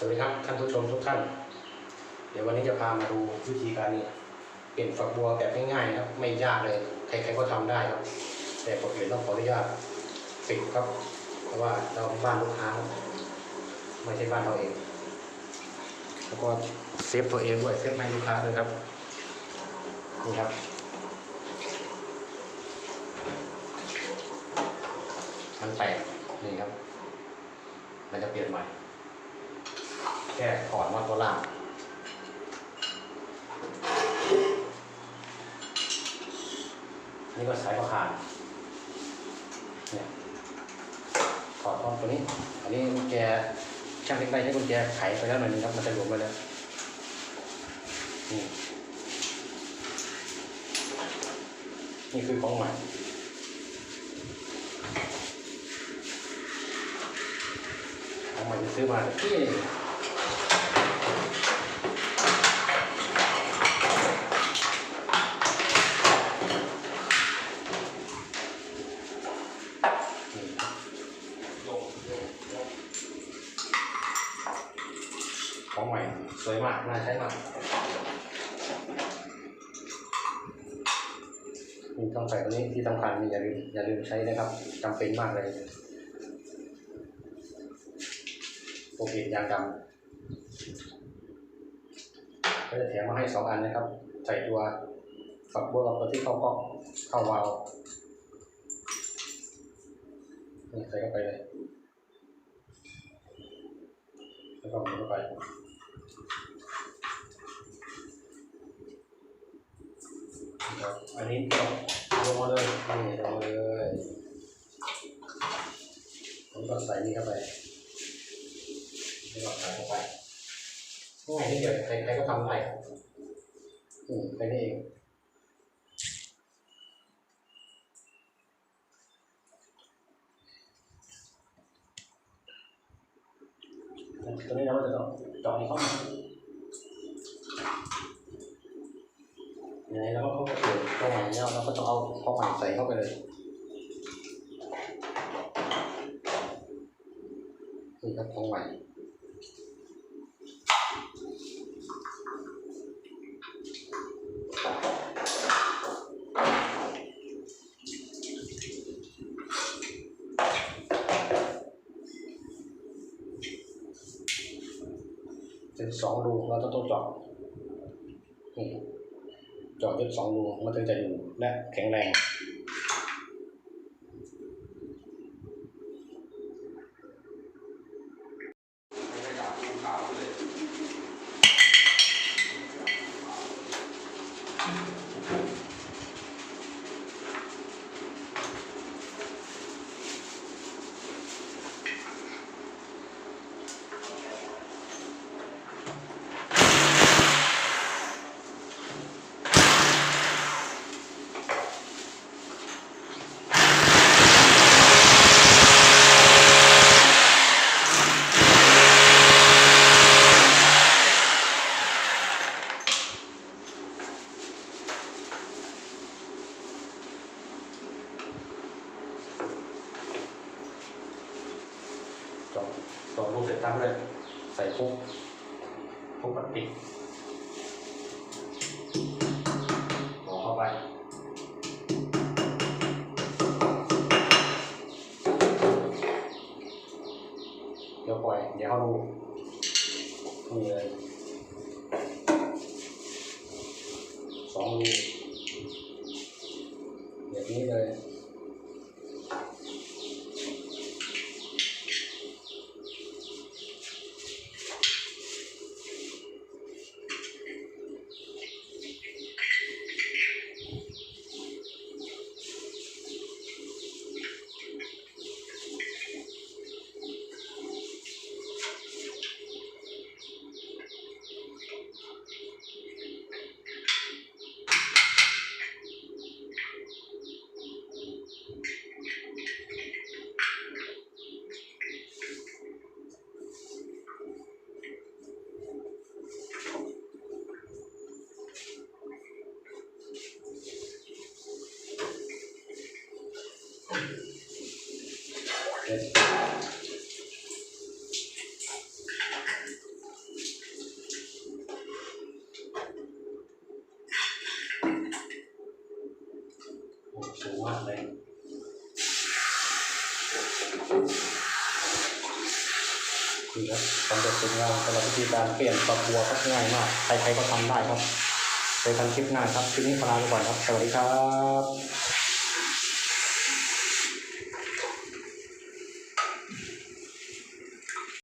สวัสดีครับท่านผู้ชมทุกท่าน เดี๋ยววันนี้จะพามาดูวิธีการนี้เปลี่ยนฝักบัวแบบง่ายๆนะครับไม่ยากเลยใครๆก็ทำได้ครับ แต่ผมเห็นต้องขออนุญาตปิดครับ เพราะว่าเราบ้านลูกค้าไม่ใช่บ้านเราเอง แล้วก็เซฟตัวเองด้วยเซฟให้ลูกค้าด้วยครับนี่ครับมันแตกนี่ครับมันจะเปลี่ยนใหม่ แค่ถอดมาตัวล่างนี่ก็สายประคานเนี่ยถอดออกตัวนี้ อันนี้กุญแจช่างเล็กได้ใช้กุญแจไขไปแล้วหน่อยนึงครับมันจะหลวมไปแล้วนี่นี่คือของใหม่ของใหม่ที่ซื้อมาที่ของใหม่ สวยมาก น่าใช้มากนี่ต้องใส่ตัวนี้ที่สำคัญนี่อย่าลืมอย่าลืมใช้นะครับจำเป็นมากเลยโอเคยางดำก็จะแถมมาให้สองอันนะครับ ใส่ตัวฝักบัวกับตัวที่เข้าก๊อกเข้าวาล์วใส่เข้าไปเลยแล้วก็หมุนเข้าไปครับ อันนี้ลงมาเลยนี่ลงมาเลยผมก็ใส่นี่เข้าไปนี่ก็ใส่เข้าไปง่ายนิดเดียวใครใครก็ทำได้อืมแค่นี้เองตัวนี้เราก็จะต้องเจาะให้เขามาอย่างนี้เราก็เข้าไปเปิดเข้าใหม่เนี่ยเราก็ต้อง เอาเข้าใหม่ใส่เข้าไปเลยนี่ครับของใหม่เป็นสองรูเราต้องต้องเจาะนี่ เจาะจนสองรูมันถึงจะอยู่และแข็งแรง ตั้งเลยใส่ปุ๊บปุ๊บปิดต่อเข้าไปเดี๋ยวปล่อยเดี๋ยวเขาดูนี่เลยสองรูแบบนี้เลย สูงมากเลยคืครับสำเร็จเป็นงานสำหรับวิธีการเปลี่ยนฝักบัวก็ง่ายมาก ใครๆก็ทำได้ครับไปทำคลิปหน้าครับ คลิปนี้ลาไปก่อนครับ สวัสดีครับ